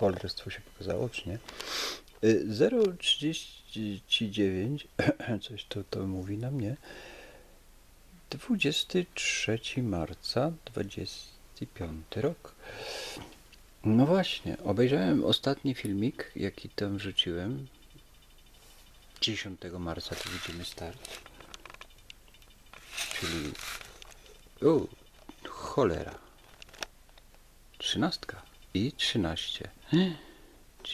cholerstwo się pokazało, czy nie? Y, 039, coś to, to mówi na mnie. 23 marca 25 rok. No właśnie, obejrzałem ostatni filmik, jaki tam wrzuciłem. 10 marca to widzimy start. Czyli. O, cholera. Trzynastka i trzynaście.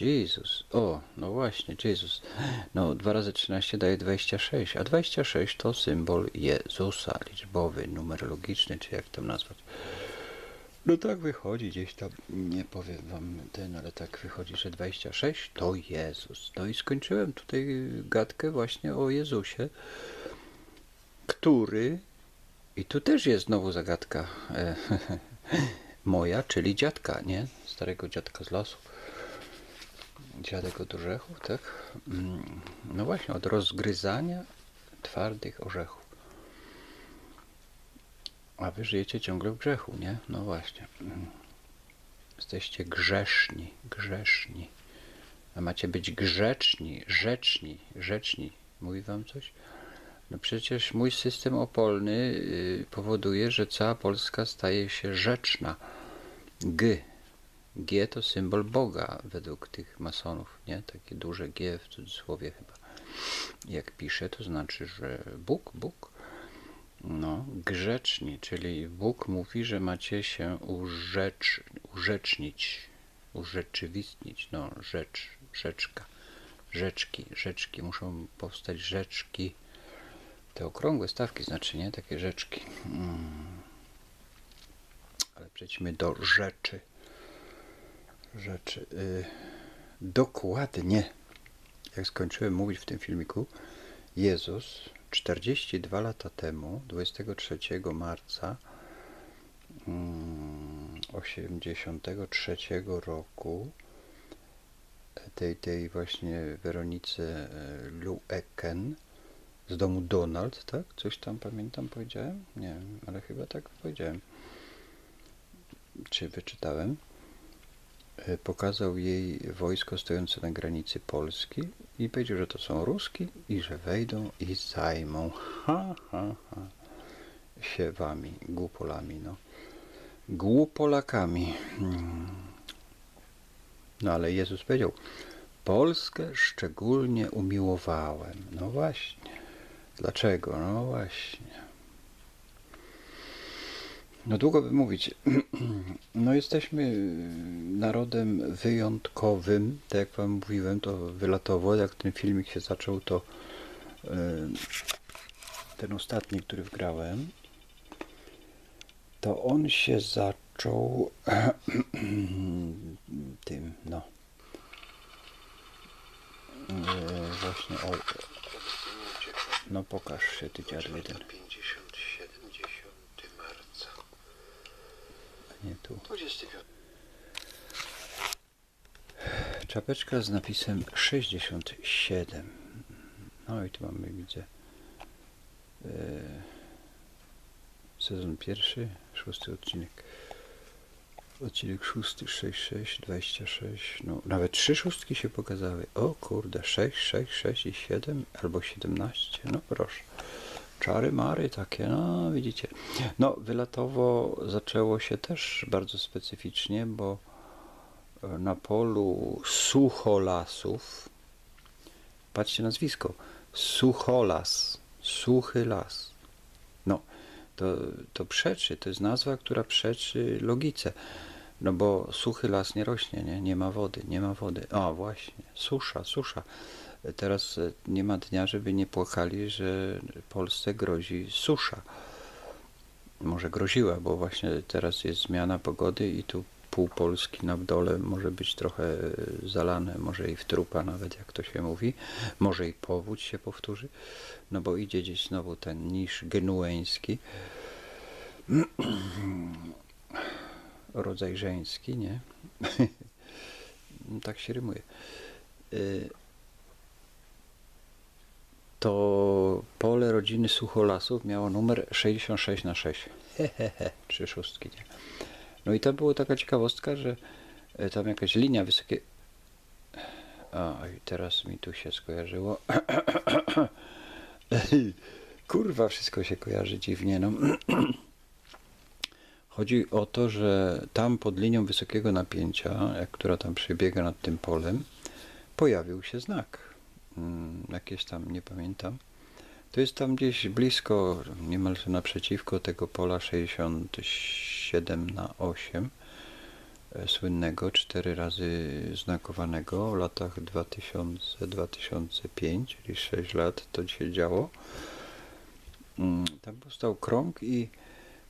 Jezus. O, no właśnie, Jezus. No, 2 razy 13 daje 26, a 26 to symbol Jezusa, liczbowy, numerologiczny, czy jak to nazwać. No tak wychodzi gdzieś tam, nie powiem wam ten, ale tak wychodzi, że 26 to Jezus. No i skończyłem tutaj gadkę właśnie o Jezusie, który, i tu też jest znowu zagadka e, moja, czyli dziadka, nie? Starego dziadka z lasu. Dziadek od orzechów, tak? Mm, No właśnie, od rozgryzania twardych orzechów. A wy żyjecie ciągle w grzechu, nie? No właśnie. Jesteście grzeszni, grzeszni. A macie być grzeczni, rzeczni, rzeczni. Mówi wam coś? No przecież mój system opolny y, powoduje, że cała Polska staje się rzeczna. G. G to symbol Boga według tych masonów, nie? Takie duże G w cudzysłowie chyba. Jak pisze, to znaczy, że Bóg, Bóg. No, grzeczni, czyli Bóg mówi, że macie się urzecz, urzecznić, urzeczywistnić, no, rzecz, rzeczka, rzeczki, rzeczki, muszą powstać rzeczki, te okrągłe stawki, znaczy, nie, takie rzeczki. Mm. Ale przejdźmy do rzeczy, rzeczy, y, dokładnie, jak skończyłem mówić w tym filmiku, Jezus 42 lata temu, 23 marca mm, 83 roku, tej, tej właśnie Weronice e, Lueken z domu Donald, tak? Coś tam pamiętam powiedziałem? Nie ale chyba tak powiedziałem. Czy wyczytałem? E, Pokazał jej wojsko stojące na granicy Polski i powiedział, że to są Ruski i że wejdą i zajmą. Ha, ha, ha. Siewami, głupolami, no. Głupolakami. Hmm. No ale Jezus powiedział, Polskę szczególnie umiłowałem. No właśnie. Dlaczego? No właśnie. No długo by mówić. No jesteśmy narodem wyjątkowym, tak jak wam mówiłem, to wylatowo, jak ten filmik się zaczął, to e, ten ostatni, który wgrałem, to on się zaczął tym, no e, właśnie o, no pokaż się ty dziadu jeden, 57, 10 marca. a nie tu. 25. Czapeczka z napisem 67. No i tu mamy, widzę, e, sezon pierwszy, szósty odcinek. Odcinek szósty, 6, 6, 26, no nawet trzy szóstki się pokazały. O kurde, 6, 6, 6 i 7 albo 17, no proszę. Czary mary takie, no widzicie. No wylatowo zaczęło się też bardzo specyficznie, bo na polu sucholasów, patrzcie nazwisko, sucholas, suchy las. No, to, to przeczy, to jest nazwa, która przeczy logice. No bo suchy las nie rośnie, nie, nie ma wody, nie ma wody. A właśnie, susza, susza. Teraz e, nie ma dnia, żeby nie płakali, że Polsce grozi susza. Może groziła, bo właśnie teraz jest zmiana pogody i tu pół Polski na dole może być trochę e, zalane, może i w trupa nawet, jak to się mówi. Może i powódź się powtórzy, no bo idzie gdzieś znowu ten niż genueński. Rodzaj żeński, nie? tak się rymuje. To pole rodziny Sucholasów miało numer 66 na 6. Hehehe, trzy szóstki, nie? No i to była taka ciekawostka, że e, tam jakaś linia wysokie. O, i teraz mi tu się skojarzyło. Kurwa, wszystko się kojarzy dziwnie. No. Chodzi o to, że tam pod linią wysokiego napięcia, która tam przebiega nad tym polem, pojawił się znak. Mm, Jakieś tam, nie pamiętam. To jest tam gdzieś blisko, niemalże naprzeciwko tego pola 67 na 8 e, słynnego, cztery razy znakowanego w latach 2000-2005, czyli 6 lat to się działo. Mm, Tam powstał krąg i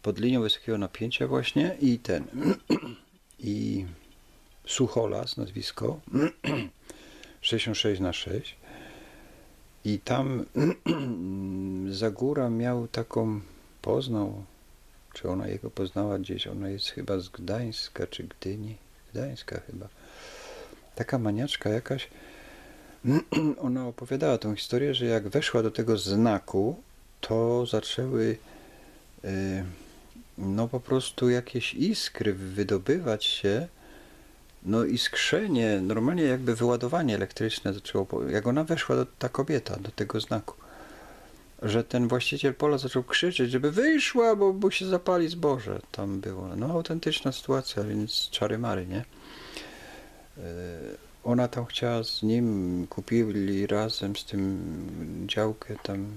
pod linią wysokiego napięcia właśnie i ten i Sucholas nazwisko 66 na 6 i tam Zagóra miał taką poznał czy ona jego poznała gdzieś ona jest chyba z Gdańska czy Gdyni Gdańska chyba. Taka maniaczka jakaś. Ona opowiadała tą historię, że jak weszła do tego znaku to zaczęły y, no po prostu jakieś iskry wydobywać się, no iskrzenie, normalnie jakby wyładowanie elektryczne zaczęło, jak ona weszła, do, ta kobieta, do tego znaku, że ten właściciel pola zaczął krzyczeć, żeby wyszła, bo, bo się zapali zboże. Tam było, no autentyczna sytuacja, więc czary mary, nie? Y, Ona tam chciała z nim, kupili razem z tym działkę tam,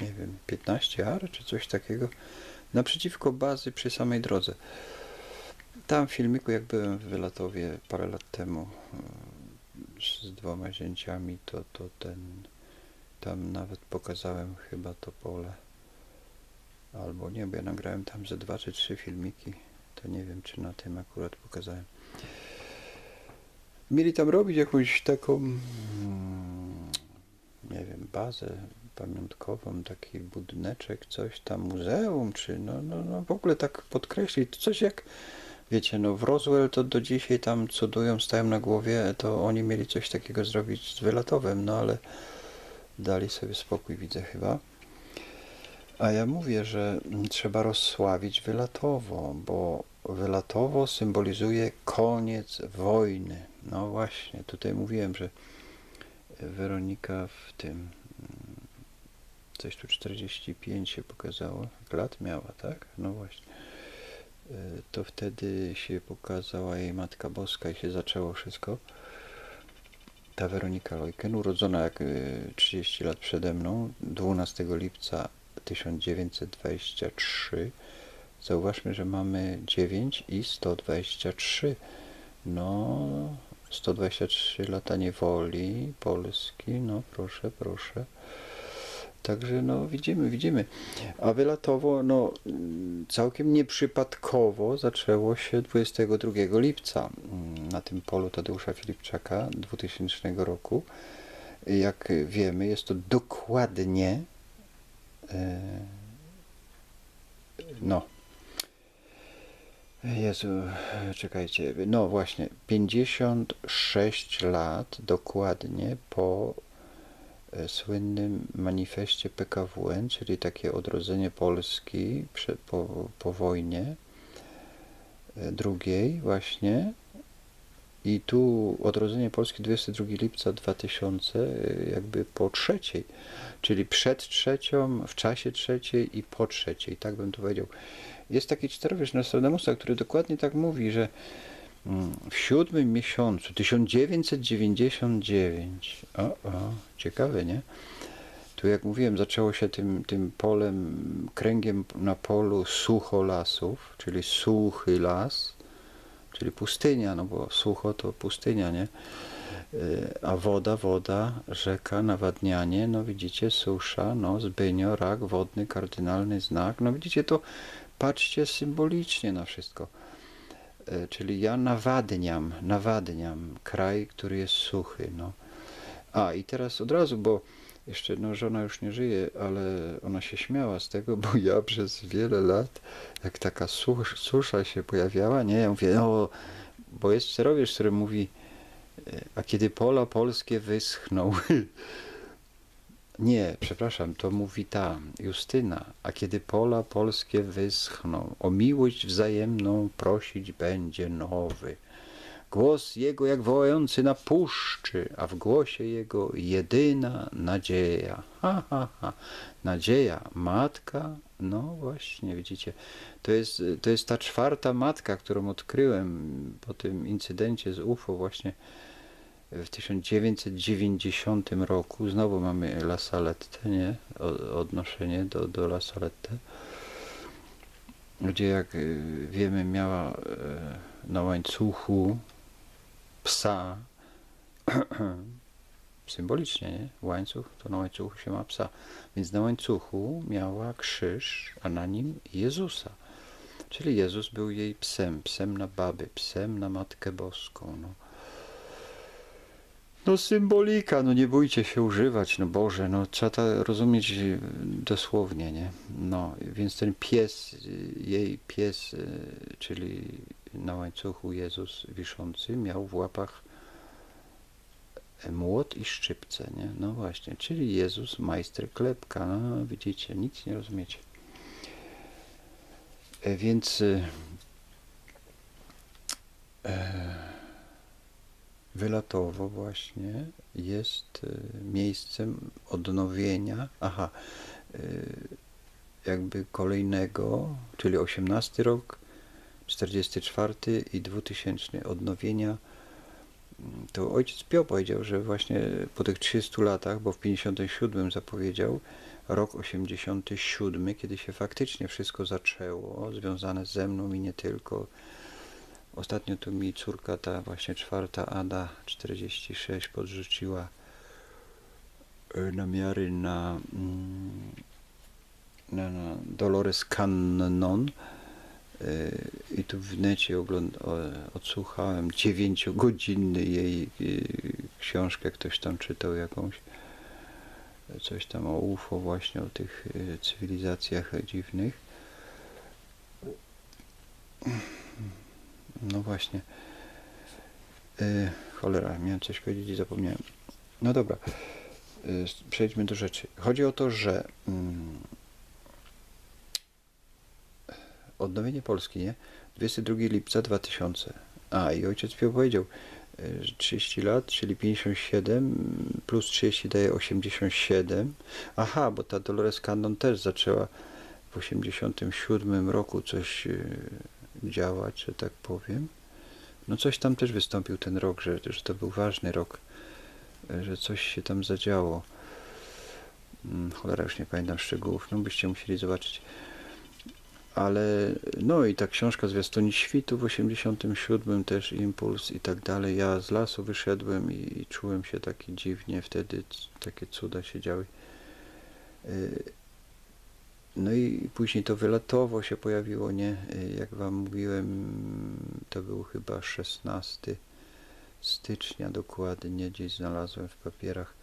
nie wiem, 15 ar czy coś takiego, naprzeciwko bazy przy samej drodze. Tam w filmiku, jak byłem w Wylatowie parę lat temu y, z dwoma zięciami, to, to ten, tam nawet pokazałem chyba to pole. Albo nie, bo ja nagrałem tam ze dwa czy trzy filmiki. To nie wiem, czy na tym akurat pokazałem. Mieli tam robić jakąś taką, mm, nie wiem, bazę pamiątkową, taki budyneczek, coś tam, muzeum, czy no, no, no w ogóle tak podkreślić, coś jak, wiecie, no w Roswell to do dzisiaj tam cudują, stają na głowie, to oni mieli coś takiego zrobić z Wylatowem, no ale dali sobie spokój, widzę chyba. A ja mówię, że trzeba rozsławić Wylatowo, bo Wylatowo symbolizuje koniec wojny. No właśnie, tutaj mówiłem, że Weronika w tym mm, coś tu 45 się pokazało, lat miała, tak? No właśnie. Y, To wtedy się pokazała jej Matka Boska i się zaczęło wszystko. Ta Weronika Lojken, urodzona jak y, 30 lat przede mną, 12 lipca 1923. Zauważmy, że mamy 9 i 123. No, 123 lata niewoli Polski, no proszę, proszę. Także no widzimy, widzimy. A wylatowo, no całkiem nieprzypadkowo zaczęło się 22 lipca mm, na tym polu Tadeusza Filipczaka 2000 roku. Jak wiemy, jest to dokładnie e, no Jezu, czekajcie, no właśnie, 56 lat dokładnie po słynnym manifestie PKWN, czyli takie odrodzenie Polski po, po wojnie e, drugiej właśnie. I tu odrodzenie Polski 22 lipca 2000 e, jakby po trzeciej, czyli przed trzecią, w czasie trzeciej i po trzeciej, tak bym to powiedział. Jest taki czterowiersz Nostradamusa, który dokładnie tak mówi, że w siódmym miesiącu 1999, o, o, ciekawe, nie? Tu jak mówiłem, zaczęło się tym, tym polem, kręgiem na polu sucho lasów, czyli suchy las, czyli pustynia, no bo sucho to pustynia, nie? Y, A woda, woda, rzeka, nawadnianie, no widzicie, susza, no zbynio, rak wodny, kardynalny znak, no widzicie, to patrzcie symbolicznie na wszystko. E, Czyli ja nawadniam, nawadniam kraj, który jest suchy. No. A i teraz od razu, bo jeszcze no, żona już nie żyje, ale ona się śmiała z tego, bo ja przez wiele lat, jak taka susz, susza się pojawiała, nie, ja mówię, no, bo jest czterowierz, który mówi, e, a kiedy pola polskie wyschną, Nie, przepraszam, to mówi ta Justyna. A kiedy pola polskie wyschną, o miłość wzajemną prosić będzie nowy. Głos jego jak wołający na puszczy, a w głosie jego jedyna nadzieja. Ha, ha, ha. Nadzieja, matka, no właśnie, widzicie, to jest, to jest ta czwarta matka, którą odkryłem po tym incydencie z UFO właśnie w 1990 roku. Znowu mamy La Salette, nie? Odnoszenie do, do La Salette gdzie jak y, wiemy miała e, na łańcuchu psa symbolicznie, nie? Łańcuch, to na łańcuchu się ma psa. Więc na łańcuchu miała krzyż, a na nim Jezusa. Czyli Jezus był jej psem, psem na baby, psem na Matkę Boską. No. No symbolika, no nie bójcie się używać, no Boże, no trzeba to rozumieć y, dosłownie, nie? No, więc ten pies, y, jej pies, y, czyli na łańcuchu Jezus wiszący, miał w łapach młot i szczypce, nie? No właśnie, czyli Jezus, majster klepka, no widzicie, nic nie rozumiecie. E, Więc e, Wylatowo właśnie jest y, miejscem odnowienia, aha, y, jakby kolejnego, czyli 18 rok, 44 i 2000 odnowienia. To ojciec Pio powiedział, że właśnie po tych 30 latach, bo w 57 zapowiedział rok 87, kiedy się faktycznie wszystko zaczęło, związane ze mną i nie tylko, Ostatnio tu mi córka, ta właśnie czwarta Ada 46 podrzuciła e, namiary na, mm, na, na Dolores Cannon e, i tu w necie ogląd- odsłuchałem dziewięciogodzinny jej e, książkę, ktoś tam czytał jakąś coś tam o UFO właśnie, o tych cywilizacjach dziwnych. No właśnie. Yy, cholera, miałem coś powiedzieć i zapomniałem. No dobra. Yy, przejdźmy do rzeczy. Chodzi o to, że mm, odnowienie Polski, nie? 22 lipca 2000. A, i ojciec Pio powiedział, yy, że 30 lat, czyli 57 plus 30 daje 87. Aha, bo ta Dolores Cannon też zaczęła w 87 roku coś yy, działać, że tak powiem. No coś tam też wystąpił ten rok, że, że to był ważny rok, że coś się tam zadziało. Mm, Cholera, już nie pamiętam szczegółów, no byście musieli zobaczyć. Ale, no i ta książka Zwiastuni Świtu w 87 też Impuls i tak dalej. Ja z lasu wyszedłem i, i czułem się taki dziwnie, wtedy takie cuda się działy. No i później to wylatowo się pojawiło, nie? Jak wam mówiłem, to był chyba 16 stycznia dokładnie, gdzieś znalazłem w papierach.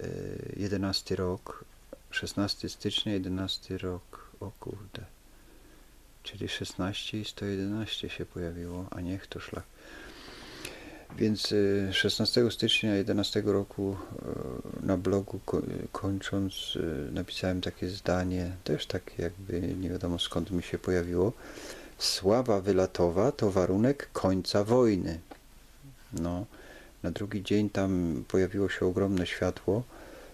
y, 11 rok, 16 stycznia, 11 rok, o kurde. Czyli 16 i 111 się pojawiło, a niech to szlak. Więc y, 16 stycznia 11 roku y, na blogu ko- kończąc y, napisałem takie zdanie, też takie jakby nie wiadomo skąd mi się pojawiło. Sława wylatowa to warunek końca wojny. No, na drugi dzień tam pojawiło się ogromne światło,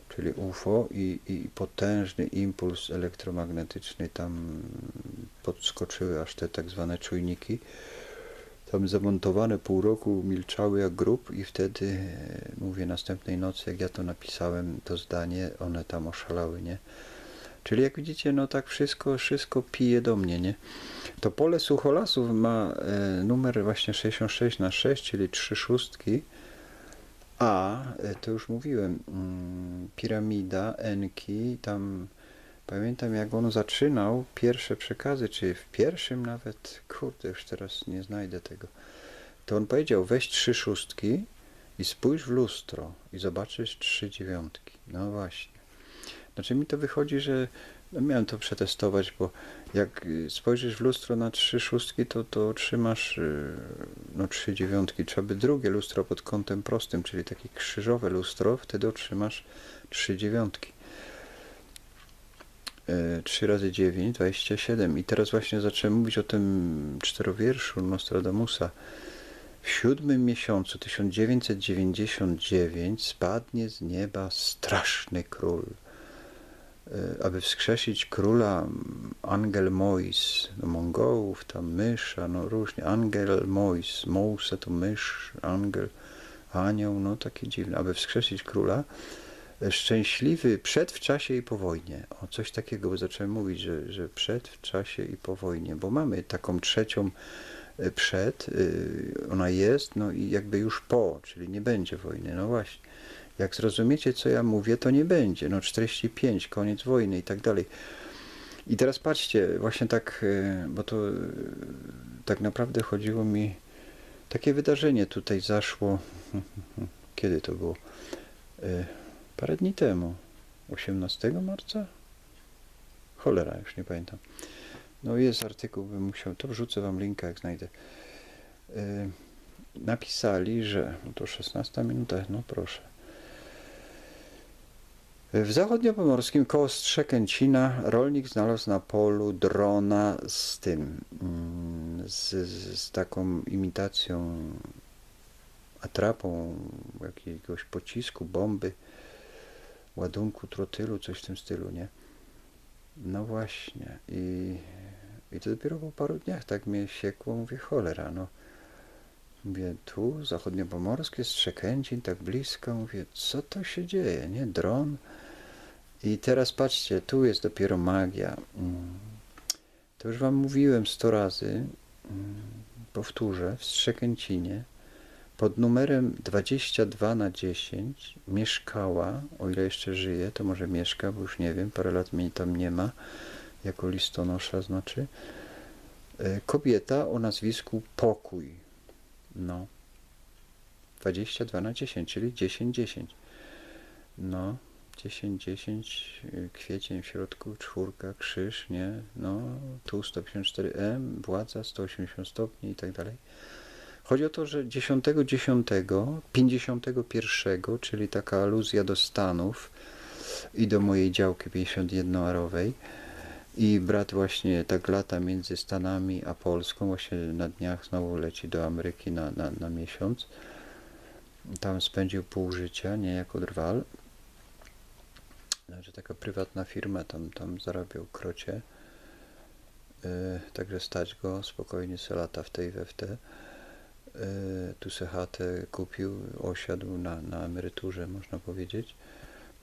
czyli UFO i, i potężny impuls elektromagnetyczny tam podskoczyły aż te tak zwane czujniki tam zamontowane pół roku milczały jak grób i wtedy, e, mówię, następnej nocy, jak ja to napisałem, to zdanie, one tam oszalały, nie? Czyli jak widzicie, no tak wszystko, wszystko pije do mnie, nie? To pole Sucholasów ma e, numer właśnie 66 na 6, czyli trzy szóstki, a, e, to już mówiłem, mm, piramida, Enki, tam Pamiętam jak on zaczynał pierwsze przekazy, czy w pierwszym nawet, kurde, już teraz nie znajdę tego. To on powiedział, weź trzy szóstki i spójrz w lustro i zobaczysz trzy dziewiątki. No właśnie. Znaczy mi to wychodzi, że no miałem to przetestować, bo jak spojrzysz w lustro na trzy szóstki, to, to otrzymasz y, no, trzy dziewiątki. Trzeba by drugie lustro pod kątem prostym, czyli takie krzyżowe lustro, wtedy otrzymasz trzy dziewiątki. 3 razy 9, 27. I teraz właśnie zacząłem mówić o tym czterowierszu Nostradamusa. w siódmym miesiącu 1999 spadnie z nieba straszny król. E, Aby wskrzesić króla Angel Mois, no Mongołów, tam mysza, no różnie, Angel Mois, Mousa to mysz, Angel, anioł, no takie dziwne. Aby wskrzesić króla, szczęśliwy przed, w czasie i po wojnie. O, coś takiego, zacząłem mówić, że, że przed, w czasie i po wojnie, bo mamy taką trzecią e, przed, y, ona jest, no i jakby już po, czyli nie będzie wojny, no właśnie. Jak zrozumiecie, co ja mówię, to nie będzie. No 45, koniec wojny i tak dalej. I teraz patrzcie, właśnie tak, y, bo to tak naprawdę chodziło mi, takie wydarzenie tutaj zaszło, kiedy to było? Parę dni temu, 18 marca? Cholera, już nie pamiętam. No jest artykuł, bym musiał, to wrzucę wam linka, jak znajdę. Y, Napisali, że, no to 16 minuta, no proszę. W zachodniopomorskim koło Strzekęcina rolnik znalazł na polu drona z tym, mm, z, z taką imitacją, atrapą jakiegoś pocisku, bomby, ładunku, trotylu, coś w tym stylu, nie? No właśnie. I, i to dopiero po paru dniach tak mnie siekło, mówię, cholera, no. Mówię, tu, zachodniopomorskie, Strzekęcin, tak blisko, mówię, co to się dzieje, nie? Dron. I teraz patrzcie, tu jest dopiero magia. Mm. To już wam mówiłem sto razy, mm, powtórzę, w Strzekęcinie pod numerem 22 na 10 mieszkała, o ile jeszcze żyje, to może mieszka, bo już nie wiem, parę lat mnie tam nie ma, jako listonosza znaczy, e, kobieta o nazwisku Pokój. No. 22 na 10, czyli 10, 10. No, 10, 10, y, kwiecień w środku, czwórka, krzyż, nie? No, tu 154M, władza 180 stopni i tak dalej. Chodzi o to, że 10, 10, 51, czyli taka aluzja do Stanów i do mojej działki 51-arowej, i brat właśnie tak lata między Stanami a Polską, właśnie na dniach znowu leci do Ameryki na, na, na miesiąc. Tam spędził pół życia, nie jako drwal. Znaczy taka prywatna firma, tam, tam zarabiał krocie. Yy, także stać go, spokojnie se lata w tej we w te. Yy, tu se chatę kupił, osiadł na, na emeryturze, można powiedzieć.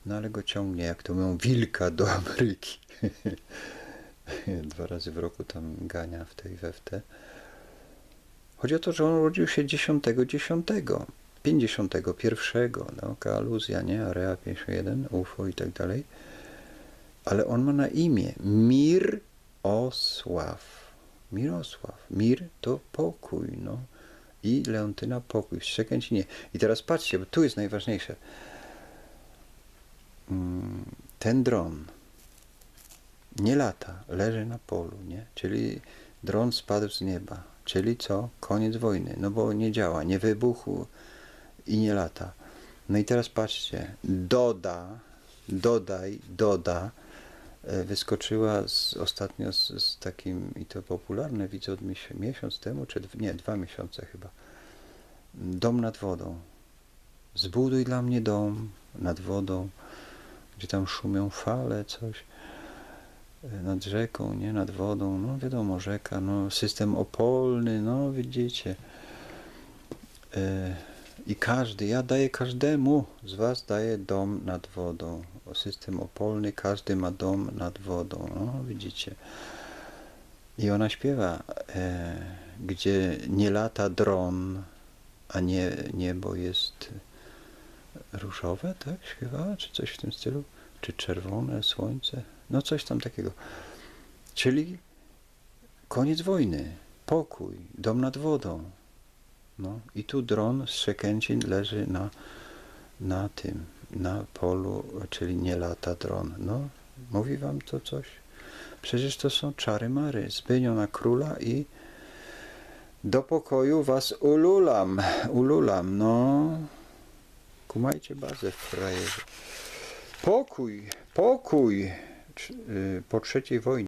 No ale go ciągnie, jak to mówią, wilka do Ameryki. Dwa razy w roku tam gania w tej we w te. Chodzi o to, że on urodził się 10, 10, 51, no, aluzja, nie? Area 51, UFO i tak dalej. Ale on ma na imię Mirosław. Mirosław. Mir to pokój, no. I Leontyna pokój, w Szczekęcinie. I teraz patrzcie, bo tu jest najważniejsze. Mm, Ten dron nie lata, leży na polu, nie? Czyli dron spadł z nieba. Czyli co? Koniec wojny. No bo nie działa, nie wybuchł i nie lata. No i teraz patrzcie. Doda, dodaj, doda wyskoczyła z, ostatnio z, z takim, i to popularne, widzę od miesiąc, temu, czy nie, dwa miesiące chyba. Dom nad wodą. Zbuduj dla mnie dom nad wodą, gdzie tam szumią fale, coś e, nad rzeką, nie nad wodą, no wiadomo, rzeka, no system opolny, no widzicie. E, I każdy, ja daję każdemu z was daję dom nad wodą. System opolny, każdy ma dom nad wodą, no widzicie. I ona śpiewa, e, gdzie nie lata dron, a nie, niebo jest różowe, tak? Śpiewała, czy coś w tym stylu? Czy czerwone słońce? No coś tam takiego. Czyli koniec wojny, pokój, dom nad wodą. No i tu dron z Szekęcin leży na, na tym, na polu, czyli nie lata dron. No, mówi wam to coś? Przecież to są czary mary. Zbynią na króla i do pokoju was ululam, ululam, no. Kumajcie bazę w frajerze. Pokój, pokój. Y, Po trzeciej wojnie.